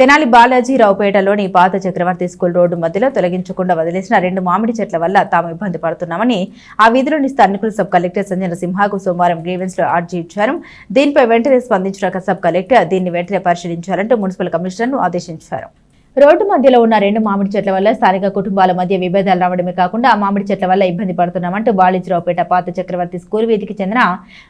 తెనాలి బాలాజీరావుపేటలోని పాత చక్రవర్తి school road మధ్యలో తొలగించకుండా వదిలేసిన రెండు మామిడి చెట్ల వల్ల తాము ఇబ్బంది పడుతున్నామని ఆ వీధిలోని స్థానికులు సబ్ కలెక్టర్ సంజన సింహాకు సోమవారం గ్రీవెన్స్లో అర్జీ ఇచ్చారు. దీనిపై వెంటనే స్పందించిన సబ్ కలెక్టర్ దీన్ని వెంటనే పరిశీలించాలంటూ మున్సిపల్ కమిషనర్ను ఆదేశించారు. రోడ్డు మధ్యలో ఉన్న రెండు మామిడి చెట్ల వల్ల స్థానిక కుటుంబాల మధ్య విభేదాలు రావడమే కాకుండా ఆ మామిడి చెట్ల వల్ల ఇబ్బంది పడుతున్నామంటూ బాలిజరావుపేట పాత చక్రవర్తి స్కూల్ వీధికి చెందిన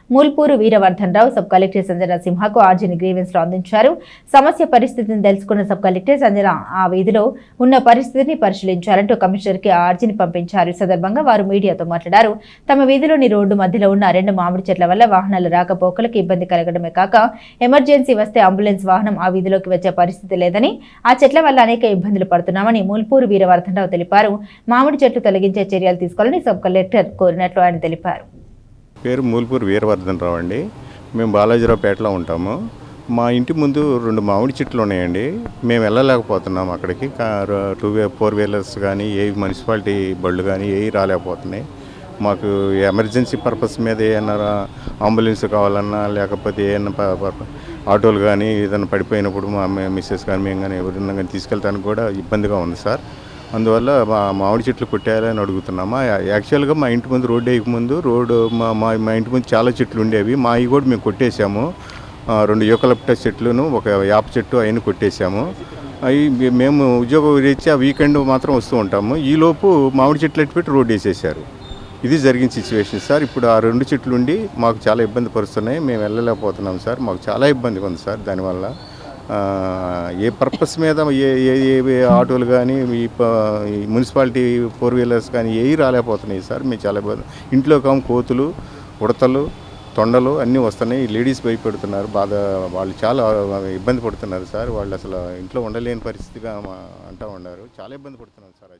మూల్పూరు వీరవర్ధన్ రావు సబ్ కలెక్టర్ సంజన సింహకు ఆర్జీని గ్రీవెన్స్లో అందించారు. సమస్య పరిస్థితిని తెలుసుకున్న సబ్ కలెక్టర్ సంజన ఆ వీధిలో ఉన్న పరిస్థితిని పరిశీలించాలంటూ కమిషనర్కి ఆర్జీని పంపించారు. ఈ సందర్భంగా వారు మీడియాతో మాట్లాడారు. తమ వీధిలోని రోడ్డు మధ్యలో ఉన్న రెండు మామిడి చెట్ల వల్ల వాహనాలు రాకపోకలకు ఇబ్బంది కలగడమే కాక ఎమర్జెన్సీ వస్తే అంబులెన్స్ వాహనం ఆ వీధిలోకి వచ్చే పరిస్థితి లేదని ఆ చెట్ల వల్ల అనేక ఇబ్బందులు పడుతున్నామని మూల్పూరు వీరవర్ధనరావు తెలిపారు. మామిడి చెట్లు తొలగించే చర్యలు తీసుకోవాలని సబ్ కలెక్టర్ కోరినట్లు ఆయన తెలిపారు. పేరు మూల్పూరు వీరవర్ధన్ రావు అండి. మేము బాలాజీరావుపేటలో ఉంటాము. మా ఇంటి ముందు రెండు మామిడి చెట్లు ఉన్నాయండి. మేము వెళ్ళలేకపోతున్నాం అక్కడికి. టూ వే ఫోర్ వీలర్స్ కానీ ఏ మున్సిపాలిటీ బళ్ళు కానీ ఏవి రాలేకపోతున్నాయి. మాకు ఎమర్జెన్సీ పర్పస్ మీద ఏమన్నా అంబులెన్స్ కావాలన్నా లేకపోతే ఏమన్నా ఆటోలు కానీ ఏదైనా పడిపోయినప్పుడు మా మిస్సెస్ కానీ మేము కానీ ఎవరైనా కానీ తీసుకెళ్తానికి కూడా ఇబ్బందిగా ఉంది సార్. అందువల్ల మా మామిడి చెట్లు కొట్టేయాలని అడుగుతున్నామా? యాక్చువల్గా మా ఇంటి ముందు రోడ్డు వేయక ముందు రోడ్డు మా మా మా ఇంటి ముందు చాలా చెట్లు ఉండేవి. మా ఇవి కూడా మేము కొట్టేశాము. రెండు యూకలప్టస్ చెట్లును ఒక యాప చెట్టు అయిన కొట్టేశాము. అవి మేము మేము ఉద్యోగ రీత్యా వీకెండ్ మాత్రం వస్తూ ఉంటాము. ఈలోపు మామిడి చెట్లు ఎట్టి పెట్టి రోడ్డు వేసేసారు ఇది జరిగిన సిచ్యువేషన్ సార్ ఇప్పుడు ఆ రెండు చెట్లు ఉండి మాకు చాలా ఇబ్బంది పరుస్తున్నాయి. మేము వెళ్ళలేకపోతున్నాం సార్. మాకు చాలా ఇబ్బందిగా ఉంది సార్. దానివల్ల ఏ పర్పస్ మీద ఏ ఏ ఏ ఆటోలు కానీ ఈ మున్సిపాలిటీ ఫోర్ వీలర్స్ కానీ ఏవి రాలేకపోతున్నాయి సార్. మేము చాలా ఇబ్బంది. ఇంట్లో కాము కోతులు ఉడతలు తొండలు అన్నీ వస్తున్నాయి. లేడీస్ భయపెడుతున్నారు. బాధ వాళ్ళు చాలా ఇబ్బంది పడుతున్నారు సార్. వాళ్ళు అసలు ఇంట్లో ఉండలేని పరిస్థితిగా అంటూ ఉన్నారు. చాలా ఇబ్బంది పడుతున్నారు సార్ ఆ